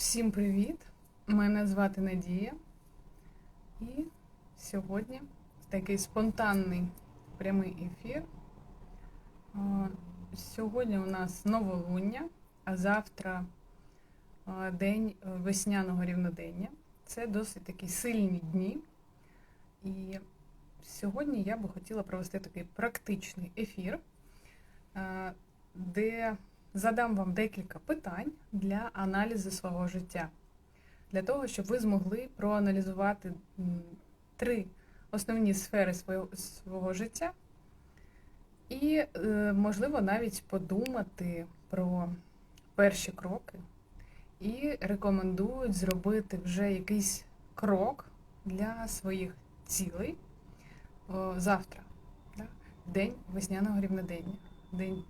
Всім привіт! Мене звати Надія. І сьогодні такий спонтанний прямий ефір. Сьогодні у нас новолуння, а завтра день е, весняного рівнодення. Це досить такі сильні дні. І сьогодні я би хотіла провести такий практичний ефір, де задам вам декілька питань для аналізу свого життя, для того, щоб ви змогли проаналізувати три основні сфери свого, життя, і, е, можливо, навіть подумати про перші кроки. І рекомендують зробити вже якийсь крок для своїх цілей завтра, день весняного рівнодення. День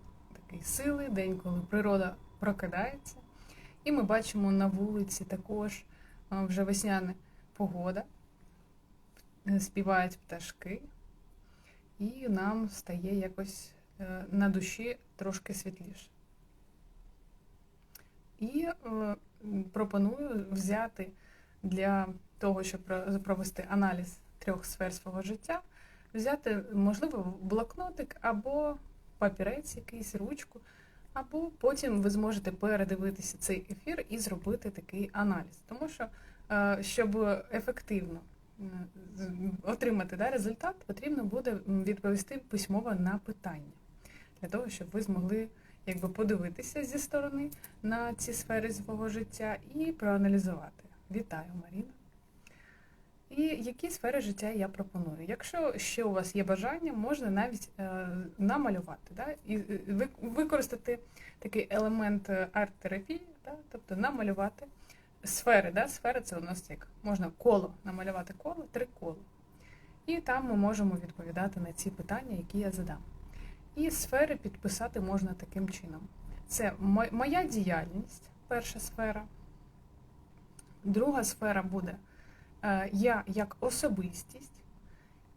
такий сили, день, коли природа прокидається. І ми бачимо на вулиці також вже весняна погода, е, співають пташки, і нам стає якось е, на душі трошки світліше. І е, пропоную взяти для того, щоб провести аналіз трьох сфер свого життя, взяти, можливо, блокнотик або папірець, якийсь ручку, або потім ви зможете передивитися цей ефір і зробити такий аналіз. Тому що, е, щоб ефективно отримати да, результат, потрібно буде відповісти письмово на питання, для того, щоб ви змогли якби подивитися зі сторони на ці сфери свого життя і проаналізувати. Вітаю, Маріна. І які сфери життя я пропоную? Якщо ще у вас є бажання, можна навіть е, намалювати, да? і е, ви- використати такий елемент е, арт-терапії, да? тобто намалювати сфери. Да? Сфери це у нас як можна коло намалювати коло, три кола. І там ми можемо відповідати на ці питання, які я задам. І сфери підписати можна таким чином. Це моя діяльність, перша сфера. Друга сфера буде я як особистість.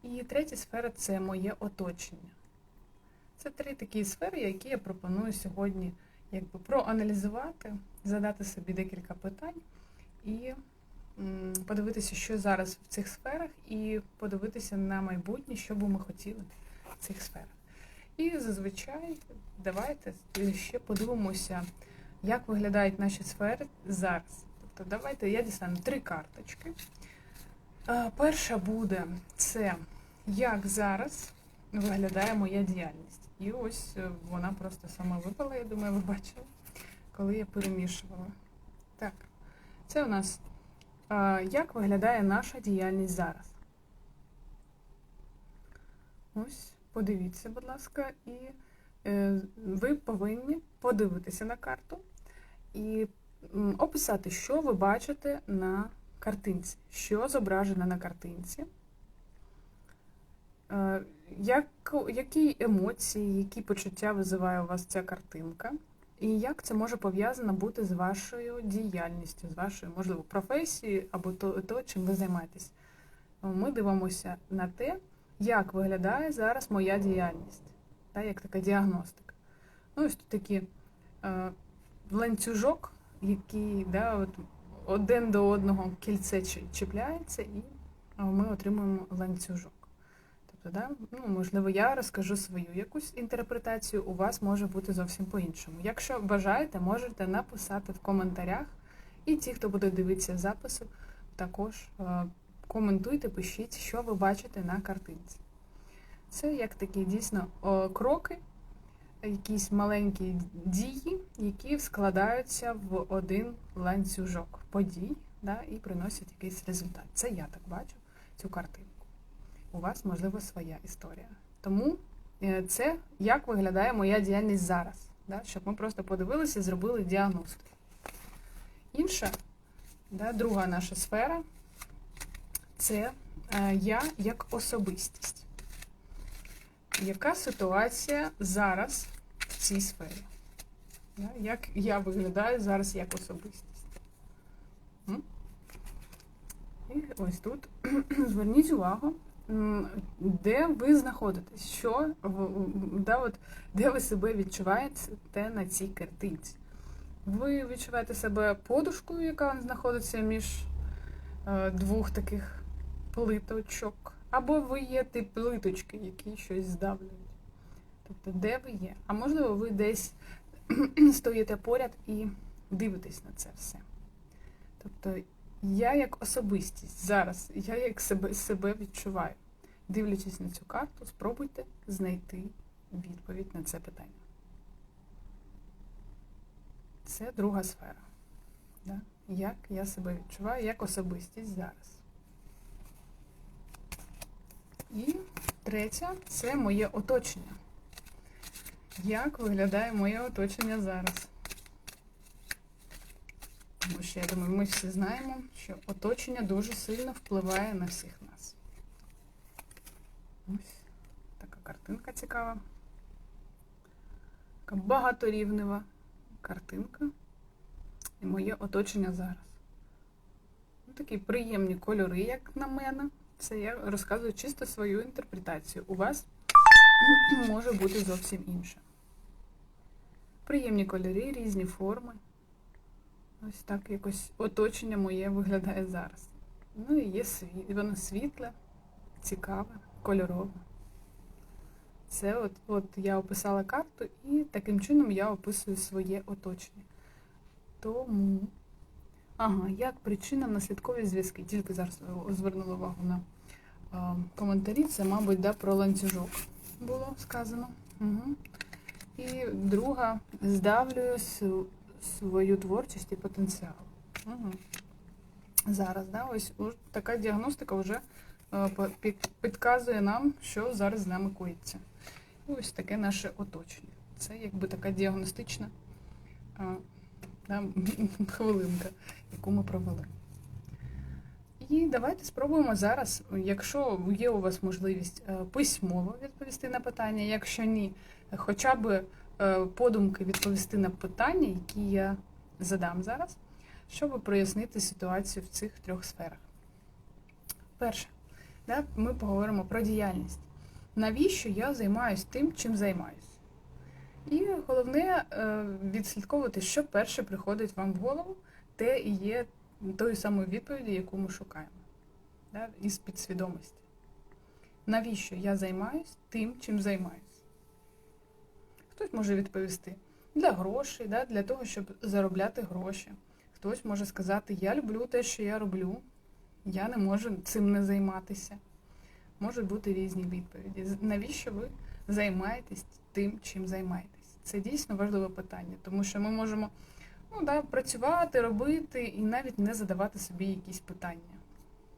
І третя сфера це моє оточення. Це три такі сфери, які я пропоную сьогодні якби, проаналізувати, задати собі декілька питань і подивитися, що зараз в цих сферах, і подивитися на майбутнє, що би ми хотіли в цих сферах. І зазвичай давайте ще подивимося, як виглядають наші сфери зараз. Тобто давайте я дістану три карточки. Е, Перша буде це як зараз виглядає моя діяльність. І ось е, вона просто сама випала, я думаю, ви бачили, коли я перемішувала. Так, це у нас е, як виглядає наша діяльність зараз. Ось, подивіться, будь ласка, і ви повинні подивитися на карту і описати, що ви бачите на картинці, що зображено на картинці, Е, як, які емоції, які почуття визиває у вас ця картинка, і як це може пов'язано бути з вашою діяльністю, з вашою, можливо, професією або то, то чим ви займаєтесь. Ми дивимося на те, як виглядає зараз моя діяльність, та, як така діагностика. Ну, ось тут такі е, ланцюжок, який да, от, один до одного кільце чіпляється, і ми отримуємо ланцюжок. Тобто, да, ну, можливо, я розкажу свою якусь інтерпретацію, у вас може бути зовсім по-іншому. Якщо бажаєте, можете написати в коментарях, і ті, хто буде дивитися запису, також е, коментуйте, пишіть, що ви бачите на картинці. Це як такі дійсно кроки, якісь маленькі дії, які складаються в один ланцюжок подій да, і приносять якийсь результат. Це я так бачу цю картинку. У вас, можливо, своя історія. Тому е, це як виглядає моя діяльність зараз, да, щоб ми просто подивилися і зробили діагностику. Інша, да, друга наша сфера це е, я як особистість. Яка ситуація зараз цій сфері? Як я виглядаю зараз як особистість? І ось тут зверніть увагу, де ви знаходитесь, що да, от, де ви себе відчуваєте на цій картинці. Ви відчуваєте себе подушкою, яка знаходиться між е, двох таких плиточок. Або ви є ті плиточки, які щось здавлюють. Тобто, де ви є? А можливо, ви десь стоїте поряд і дивитесь на це все. Тобто, я як особистість зараз, я як себе, себе відчуваю. Дивлячись на цю карту, спробуйте знайти відповідь на це питання. Це друга сфера. Да? Як я себе відчуваю, як особистість зараз. І третя це моє оточення. Як виглядає моє оточення зараз? Тому що я думаю, ми всі знаємо, що оточення дуже сильно впливає на всіх нас. Ось така картинка цікава. Така багаторівнева картинка. І моє оточення зараз. Ну, Такі приємні кольори, як на мене. Це я розказую чисто свою інтерпретацію. У вас може бути зовсім інше. Приємні кольори, різні форми. Ось так якось оточення моє виглядає зараз. Ну і є світ, воно світле, цікаве, кольорове. Це от, от я описала карту і таким чином я описую своє оточення. Тому, ага, як причина наслідкові зв'язки. Тільки зараз звернула увагу на а, коментарі, це, мабуть, да, про ланцюжок було сказано. Угу. І друга здавлює свою творчість і потенціал. Угу. Зараз, да, ось така діагностика вже е, підказує нам, що зараз з нами коїться. І ось таке наше оточення. Це якби така діагностична а, да, хвилинка, яку ми провели. І давайте спробуємо зараз, якщо є у вас можливість е, письмово відповісти на питання, якщо ні, хоча б е, подумки відповісти на питання, які я задам зараз, щоб прояснити ситуацію в цих трьох сферах. Перше, да, ми поговоримо про діяльність. Навіщо я займаюся тим, чим займаюся? І головне е, відслідковувати, що перше приходить вам в голову, те і є тою самою відповіддю, яку ми шукаємо да, із підсвідомості. Навіщо я займаюсь тим, чим займаюсь? Хтось може відповісти для грошей, да, для того, щоб заробляти гроші. Хтось може сказати, я люблю те, що я роблю, я не можу цим не займатися. Можуть бути різні відповіді. Навіщо ви займаєтесь тим, чим займаєтесь? Це дійсно важливе питання, тому що ми можемо ну, да, працювати, робити і навіть не задавати собі якісь питання.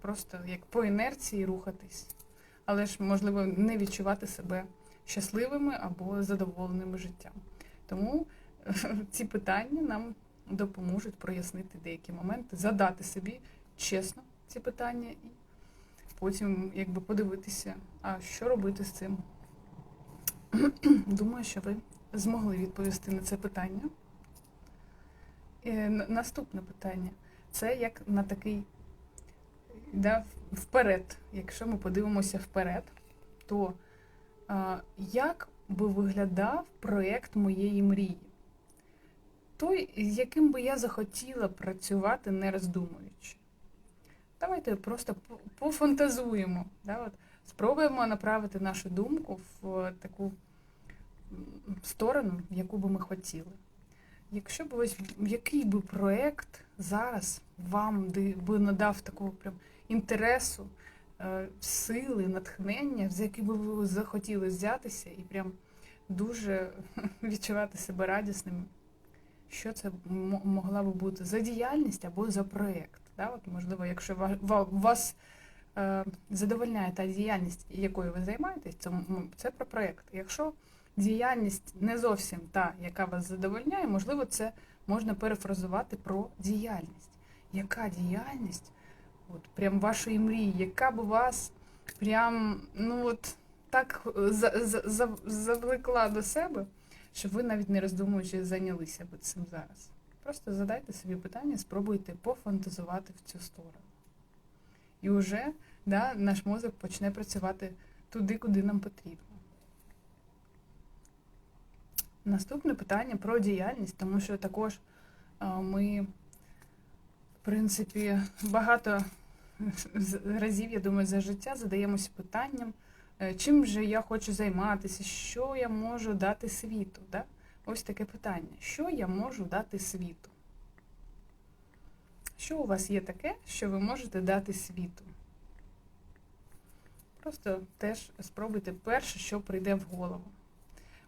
Просто як по інерції рухатись. Але ж, можливо, не відчувати себе щасливими або задоволеними життям. Тому ці питання нам допоможуть прояснити деякі моменти, задати собі чесно ці питання і потім якби подивитися, а що робити з цим. Думаю, що ви змогли відповісти на це питання. Е, Наступне питання. Це як на такий да, вперед. Якщо ми подивимося вперед, то а, як би виглядав проєкт моєї мрії? Той, з яким би я захотіла працювати, не роздумуючи. Давайте просто пофантазуємо. Да, от, спробуємо направити нашу думку в таку сторону, в яку би ми хотіли. Якщо б ось який би проєкт зараз вам би надав такого прям інтересу, е, сили, натхнення, за який би ви захотіли взятися і прям дуже відчувати себе радісним, що це могла би бути за діяльність або за проєкт. Да? Можливо, якщо ва- ва- вас е, задовольняє та діяльність, якою ви займаєтесь, це про проєкт. Якщо діяльність не зовсім та, яка вас задовольняє, можливо, це можна перефразувати про діяльність. Яка діяльність, от прям вашої мрії, яка б вас прям, ну от так е, за, за, за, завлекла до себе, що ви навіть не роздумуючи зайнялися б цим зараз. Просто задайте собі питання, спробуйте пофантазувати в цю сторону. І вже да, наш мозок почне працювати туди, куди нам потрібно. Наступне питання про діяльність, тому що також Ми, в принципі, багато разів, я думаю, за життя задаємося питанням, е, чим же я хочу займатися, що я можу дати світу. Да? Ось таке питання. Що я можу дати світу? Що у вас є таке, що ви можете дати світу? Просто теж спробуйте перше, що прийде в голову.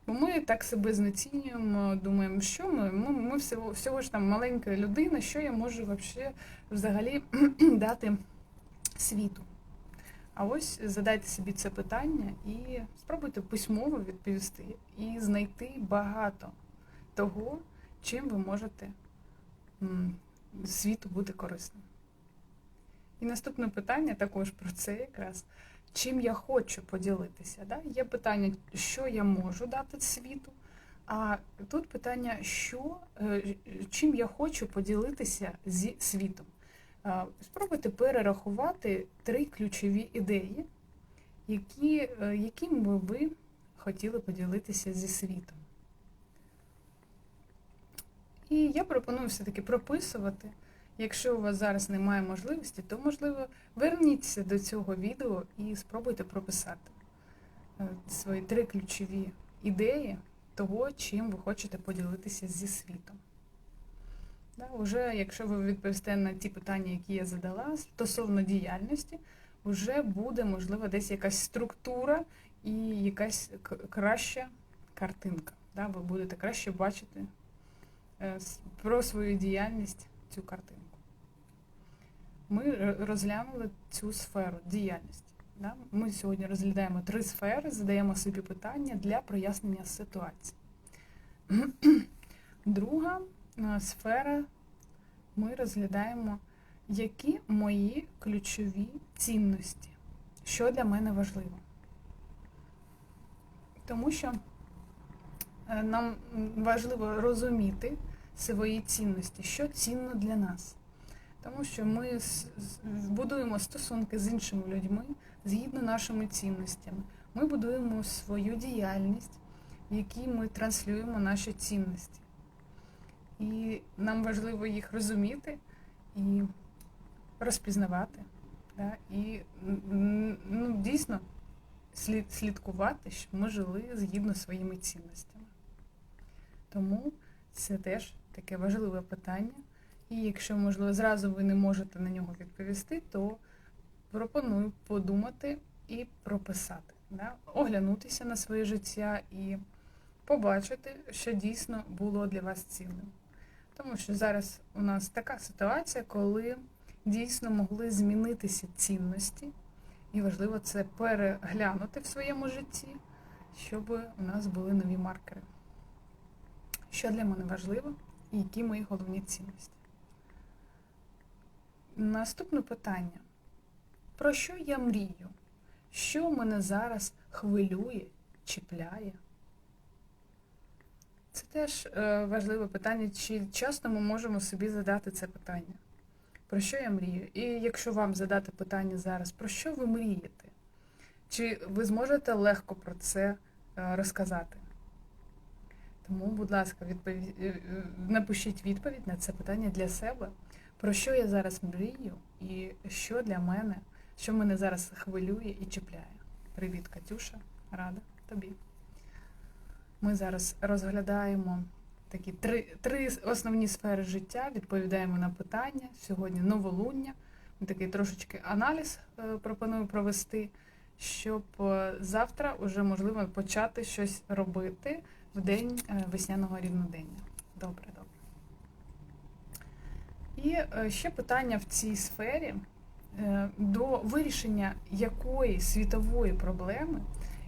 Бо ми так себе знецінюємо, думаємо, що ми? Ми, ми всього, всього ж там маленька людина, що я можу вообще взагалі дати світу. А ось задайте собі це питання і спробуйте письмово відповісти і знайти багато того, чим ви можете світу бути корисним. І наступне питання також про це якраз. Чим я хочу поділитися? Да? Є питання, що я можу дати світу, а тут питання, що, е, чим я хочу поділитися зі світом. Спробуйте перерахувати три ключові ідеї, які, е, яким би ви хотіли поділитися зі світом. І я пропоную все-таки прописувати. Якщо у вас зараз немає можливості, то можливо верніться до цього відео і спробуйте прописати е, свої три ключові ідеї того, чим ви хочете поділитися зі світом. Да, уже якщо ви відповісте на ті питання, які я задала стосовно діяльності, вже буде, можливо, десь якась структура і якась краща картинка. Да, ви будете краще бачити е, про свою діяльність цю картинку. Ми розглянули цю сферу діяльності. Да? Ми сьогодні розглядаємо три сфери, задаємо собі питання для прояснення ситуації. Друга е, сфера ми розглядаємо, які мої ключові цінності, що для мене важливо. Тому що е, нам важливо розуміти свої цінності, що цінно для нас. Тому що ми будуємо стосунки з іншими людьми згідно нашими цінностями. Ми будуємо свою діяльність, в якій ми транслюємо наші цінності. І нам важливо їх розуміти і розпізнавати. Да? І ну, дійсно слід, слідкувати, щоб ми жили згідно своїми цінностями. Тому це теж таке важливе питання. І якщо, можливо, зразу ви не можете на нього відповісти, то пропоную подумати і прописати, да? оглянутися на своє життя і побачити, що дійсно було для вас цінним. Тому що зараз у нас така ситуація, коли дійсно могли змінитися цінності, і важливо це переглянути в своєму житті, щоб у нас були нові маркери. Що для мене важливо і які мої головні цінності. Наступне питання. Про що я мрію? Що мене зараз хвилює, чіпляє? Це теж е, важливе питання, чи часто ми можемо собі задати це питання. Про що я мрію? І якщо вам задати питання зараз, про що ви мрієте? Чи ви зможете легко про це е, розказати? Тому, будь ласка, відпові... е, напишіть відповідь на це питання для себе. Про що я зараз мрію і що для мене, що мене зараз хвилює і чіпляє. Привіт, Катюша, рада тобі. Ми зараз розглядаємо такі три, три основні сфери життя, відповідаємо на питання. Сьогодні новолуння. Такий трошечки аналіз е, пропоную провести, щоб е, завтра вже можливо почати щось робити в день е, весняного рівнодення. Добре, добре. І е, ще питання в цій сфері е, до вирішення якої світової проблеми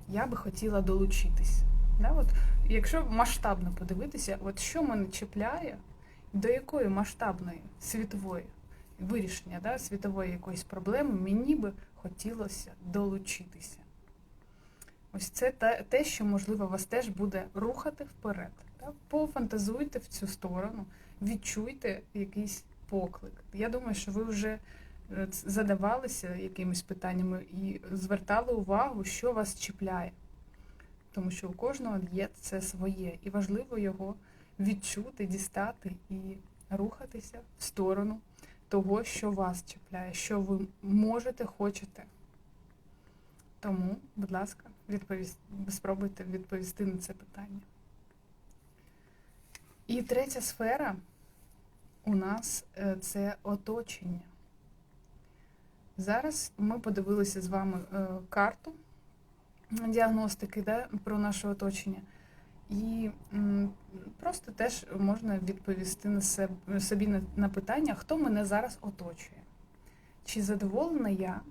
я би хотіла долучитись. Да, от, якщо масштабно подивитися, от що мене чіпляє, до якої масштабної світової вирішення да, світової якоїсь проблеми мені би хотілося долучитися. Ось це те, що, можливо, вас теж буде рухати вперед. Да? Пофантазуйте в цю сторону, відчуйте якийсь поклик. Я думаю, що ви вже е, задавалися якимись питаннями і звертали увагу, що вас чіпляє. Тому що у кожного є це своє, і важливо його відчути, дістати і рухати. в сторону того, що вас чіпляє, що ви можете, хочете. Тому, будь ласка, відповість, спробуйте відповісти на це питання. І третя сфера у нас е, це оточення. Зараз ми подивилися з вами е, карту діагностики да, про наше оточення. І просто теж можна відповісти на себе, собі на, питання, хто мене зараз оточує. Чи задоволена я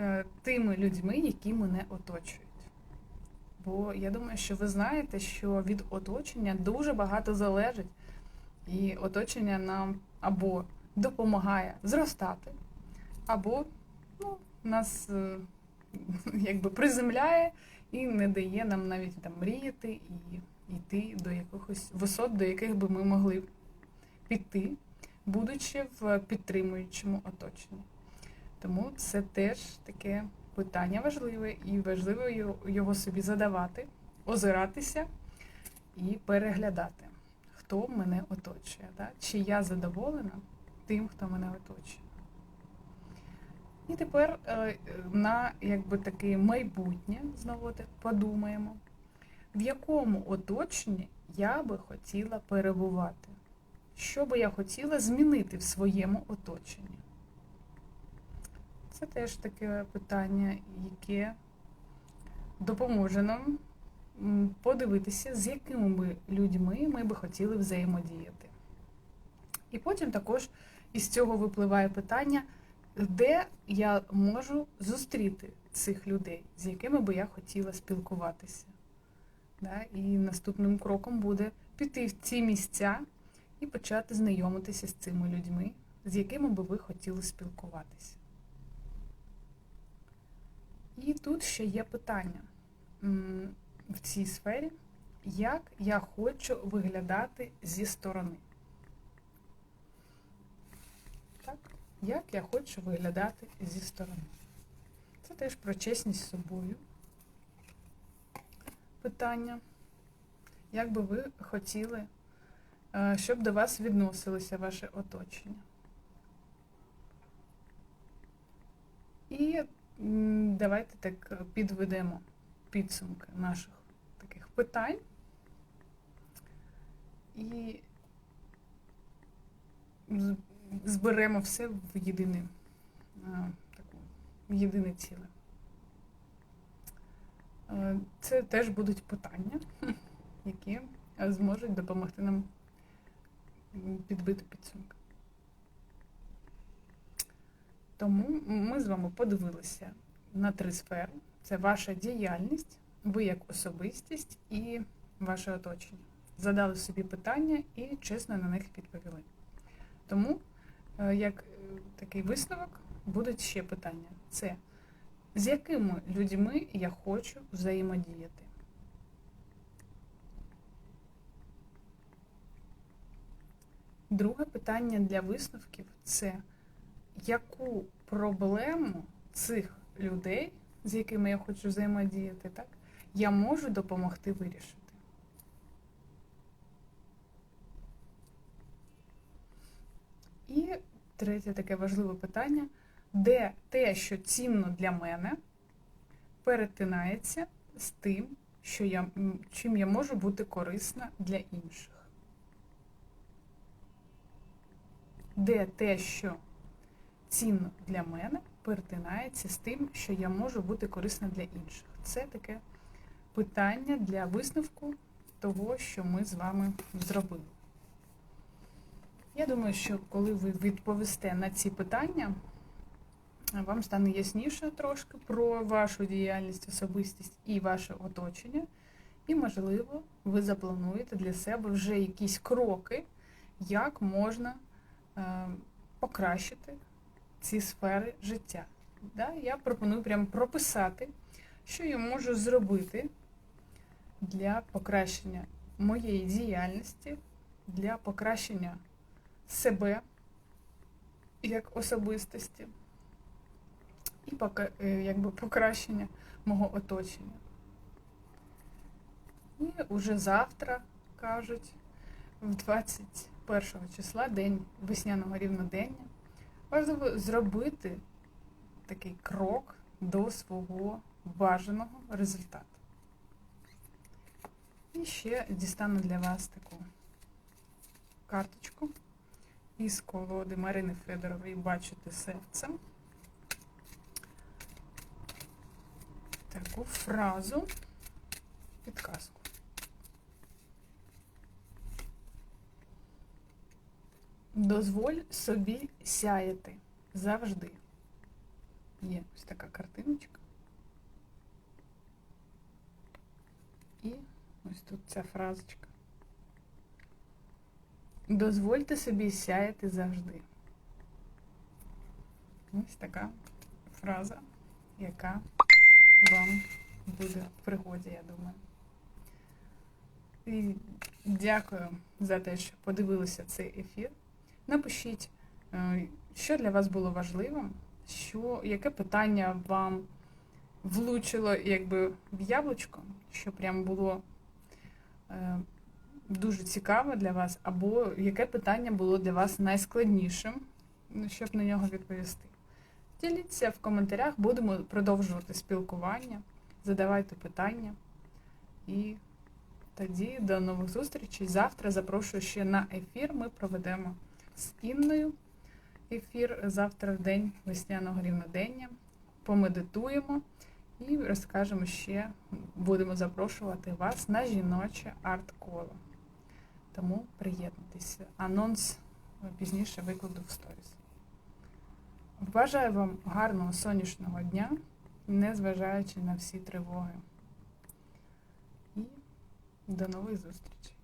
е, тими людьми, які мене оточують? Бо я думаю, що ви знаєте, що від оточення дуже багато залежить, і оточення нам або допомагає зростати, або ну, нас е, якби приземляє і не дає нам навіть там мріяти і йти до якихось висот, до яких би ми могли піти, будучи в підтримуючому оточенні. Тому це теж таке питання важливе, і важливо його собі задавати, озиратися і переглядати, хто мене оточує, да? чи я задоволена тим, хто мене оточує. І тепер е, на якби таке майбутнє знову подумаємо, в якому оточенні я би хотіла перебувати, що би я хотіла змінити в своєму оточенні. Це теж таке питання, яке допоможе нам подивитися, з якими би людьми ми би хотіли взаємодіяти. І потім також із цього випливає питання, де я можу зустріти цих людей, з якими би я хотіла спілкуватися. І наступним кроком буде піти в ці місця і почати знайомитися з цими людьми, з якими би ви хотіли спілкуватися. І тут ще є питання в цій сфері, як я хочу виглядати зі сторони. Так? Як я хочу виглядати зі сторони. Це теж про чесність з собою. Питання. Як би ви хотіли, е, щоб до вас відносилося ваше оточення? І давайте так підведемо підсумки наших таких питань. І зберемо все в єдине, таку, в єдине ціле. Це теж будуть питання, які зможуть допомогти нам підбити підсумки. Тому ми з вами подивилися на три сфери: це ваша діяльність, ви як особистість і ваше оточення. Задали собі питання і чесно на них відповіли. Тому, е, як е, такий висновок, будуть ще питання: це з якими людьми я хочу взаємодіяти? Друге питання для висновків це яку проблему цих людей, з якими я хочу взаємодіяти, так, я можу допомогти вирішити. І третє таке важливе питання, де те, що цінно для мене, перетинається з тим, що я, чим я можу бути корисна для інших. Де те, що цінно для мене, перетинається з тим, що я можу бути корисна для інших. Це таке питання для висновку того, що ми з вами зробили. Я думаю, що коли ви відповісте на ці питання, вам стане ясніше трошки про вашу діяльність, особистість і ваше оточення. І, можливо, ви заплануєте для себе вже якісь кроки, як можна е, покращити ці сфери життя. Да? Я пропоную прямо прописати, що я можу зробити для покращення моєї діяльності, для покращення себе як особистості і е, якби покращення мого оточення. І уже завтра, кажуть, в 20 першого числа, день весняного рівнодення, важливо зробити такий крок до свого бажаного результату. І ще дістану для вас таку карточку із колоди Марини Федорової Бачити серцем. Таку фразу, підказку. Дозволь собі сяяти завжди. Є ось така картиночка. І ось тут ця фразочка. Дозвольте собі сяяти завжди. Ось така фраза, яка вам буде в пригоді, я думаю. І дякую за те, що подивилися цей ефір. Напишіть, е, що для вас було важливим, що, яке питання вам влучило якби в яблучко, що прям було е, дуже цікаве для вас, або яке питання було для вас найскладнішим, ну, щоб на нього відповісти. Діліться в коментарях, будемо продовжувати спілкування, задавайте питання. І тоді до нових зустрічей. Завтра запрошую ще на ефір. Ми проведемо з Інною ефір завтра в день весняного рівнодення. Помедитуємо і розкажемо ще, будемо запрошувати вас на жіноче арт-коло. Тому приєднуйтесь. Анонс пізніше викладу в сторіс. Бажаю вам гарного сонячного дня, незважаючи на всі тривоги. І до нових зустрічей!